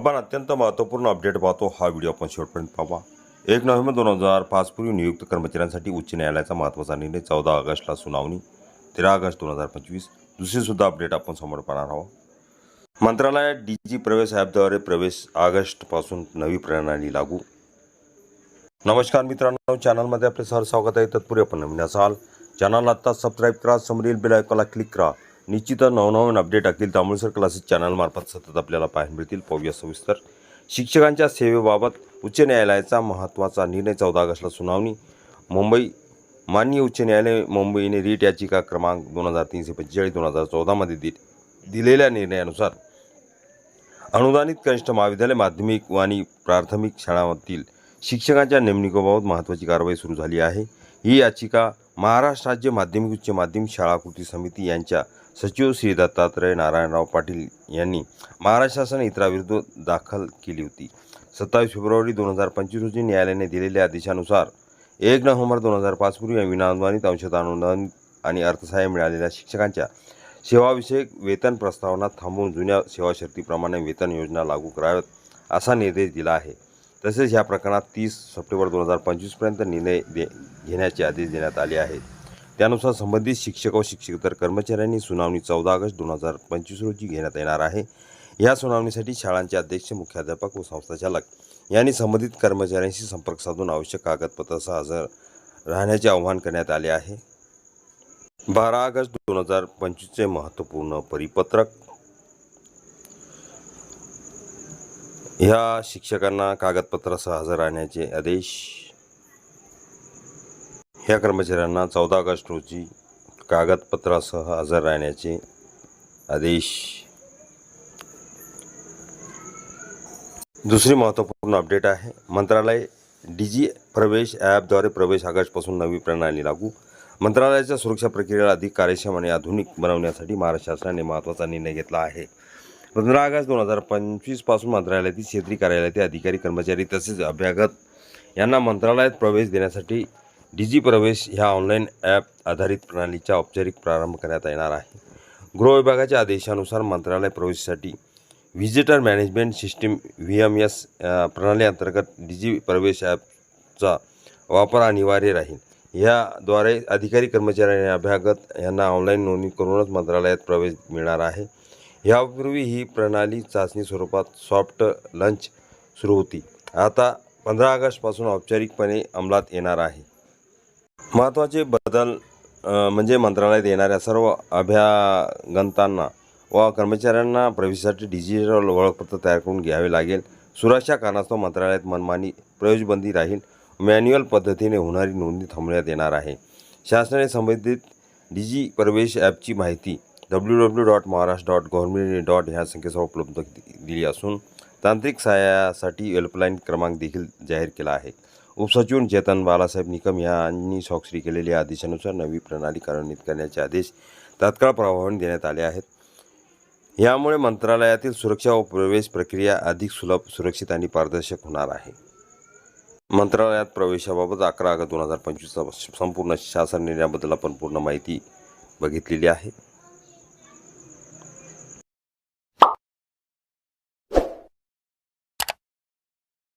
आपण अत्यंत महत्त्वपूर्ण अपडेट पाहतो. हा व्हिडिओ आपण शेवटपर्यंत पाहा एक नोव्हेंबर दोन हजार पाच पूर्वी नियुक्त कर्मचाऱ्यांसाठी उच्च न्यायालयाचा महत्त्वाचा निर्णय चौदा ऑगस्टला सुनावणी तेरा ऑगस्ट दोन हजार पंचवीस. दुसरीसुद्धा अपडेट आपण समोर पाहणार आहोत. मंत्रालयात डी जी प्रवेश ॲपद्वारे प्रवेश ऑगस्टपासून नवी प्रणाली लागू. नमस्कार मित्रांनो चॅनलमध्ये आपले सर स्वागत आहे. तत्पूर्वी आपण नवीन असाल. चॅनल आत्ता सबस्क्राईब करा समोरील बेल आयकॉनला क्लिक करा. निश्चितच नवनवीन अपडेट अखिल तांबुळसर क्लासेस चॅनलमार्फत सतत आपल्याला पाहायला मिळतील. पाहूया सविस्तर. शिक्षकांच्या सेवेबाबत उच्च न्यायालयाचा महत्त्वाचा निर्णय चौदा ऑगस्टला सुनावणी. मुंबई माननीय उच्च न्यायालय मुंबईने रीट याचिका क्रमांक दोन हजार तीनशे पंचेचाळीस दोन हजार चौदामध्ये दि दिलेल्या निर्णयानुसार अनुदानित कनिष्ठ महाविद्यालय माध्यमिक व आणि प्राथमिक शाळांतील शिक्षकांच्या नेमणुकीबाबत महत्त्वाची कारवाई सुरू झाली आहे. ही याचिका महाराष्ट्र राज्य माध्यमिक उच्च माध्यमिक शाळा कृती समिती यांच्या सचिव श्री दत्तात्रय नारायणराव पाटील यांनी महाराष्ट्र शासन इतराविरुद्ध दाखल केली होती. सत्तावीस फेब्रुवारी दोन हजार पंचवीस रोजी न्यायालयाने दिलेल्या आदेशानुसार एक नोव्हेंबर दोन हजार पाच पूर्वी विनाअनुदानित अंशत अनुदानित आणि अर्थसहाय्य मिळालेल्या शिक्षकांच्या सेवाविषयक वेतन प्रस्तावना थांबवून जुन्या सेवा शर्तीप्रमाणे वेतन योजना लागू कराव्यात असा निर्देश दिला आहे. तसेच या प्रकरणात तीस सप्टेंबर दोन हजार पंचवीसपर्यंत निर्णय दे घेण्याचे आदेश देण्यात आले आहेत. त्यानुसार संबंधित शिक्षक व शिक्षकेतर कर्मचाऱ्यांनी सुनावणी चौदा ऑगस्ट दोन हजार पंचवीस रोजी घेण्यात येणार आहे. या सुनावणीसाठी शाळांचे अध्यक्ष मुख्याध्यापक व संस्थाचालक यांनी संबंधित कर्मचाऱ्यांशी संपर्क साधून आवश्यक कागदपत्रासह हजर राहण्याचे आवाहन करण्यात आले आहे. बारा ऑगस्ट दोन हजार पंचवीसचे महत्त्वपूर्ण परिपत्रक. ह्या शिक्षकांना कागदपत्रासह हजर राहण्याचे आदेश या कर्मचाऱ्यांना चौदा ऑगस्ट रोजी कागदपत्रासह हजर राहण्याचे आदेश. दुसरी महत्त्वपूर्ण अपडेट आहे. मंत्रालय डिजी प्रवेश ॲपद्वारे प्रवेश ऑगस्टपासून नवी प्रणाली लागू. मंत्रालयाच्या सुरक्षा प्रक्रियेला अधिक कार्यक्षम आणि आधुनिक बनवण्यासाठी महाराष्ट्र शासनाने महत्त्वाचा निर्णय घेतला आहे. पंधरा ऑगस्ट दोन हजार पंचवीसपासून मंत्रालयातील क्षेत्रीय कार्यालयातील अधिकारी कर्मचारी तसेच अभ्यागत यांना मंत्रालयात प्रवेश देण्यासाठी डिजी प्रवेश ह्या ऑनलाईन ॲप आधारित प्रणालीचा औपचारिक प्रारंभ करण्यात येणार आहे. गृह विभागाच्या आदेशानुसार मंत्रालय प्रवेशासाठी visitor management system V M S प्रणाली अंतर्गत डिजी प्रवेश ॲपचा वापर अनिवार्य राहील. याद्वारे अधिकारी कर्मचारी आणि अभ्यागत यांना ऑनलाईन नोंदणी करूनच मंत्रालयात प्रवेश मिळणार आहे. यापूर्वी ही प्रणाली चाचणी स्वरूपात सॉफ्ट लंच सुरू होती. आता पंधरा ऑगस्टपासून औपचारिकपणे अंमलात येणार आहे. महत्त्वाचे बदल म्हणजे मंत्रालयात येणाऱ्या सर्व अभ्यागंतांना व कर्मचाऱ्यांना प्रवेशासाठी डिजिटल ओळखपत्र तयार करून घ्यावे लागेल. सुरक्षा कारणास्तव मंत्रालयात मनमानी प्रवेशबंदी राहील. मॅन्युअल पद्धतीने होणारी नोंदणी थांबवण्यात येणार आहे. शासनाने संबंधित डिजी प्रवेश ॲपची माहिती W W dot Maharashtra dot government dot ह्या संकेतस्थळ उपलब्ध दिली असून तांत्रिक सहाय्यासाठी हेल्पलाईन क्रमांक देखील जाहीर केला आहे. उपसचिव चेतन बालासाहेब निकम यांनी स्वाक्षरी केलेल्या आदेशानुसार नवी प्रणाली कार्यान्वित करण्याचे आदेश तात्काळ प्रभावाने देण्यात आले आहेत. यामुळे मंत्रालयातील सुरक्षा व प्रवेश प्रक्रिया अधिक सुलभ सुरक्षित आणि पारदर्शक होणार आहे. मंत्रालयात प्रवेशाबाबत अकरा ऑगस्ट दोन हजार पंचवीसचा संपूर्ण शासन निर्णयाबद्दल आपण पूर्ण माहिती बघितलेली आहे.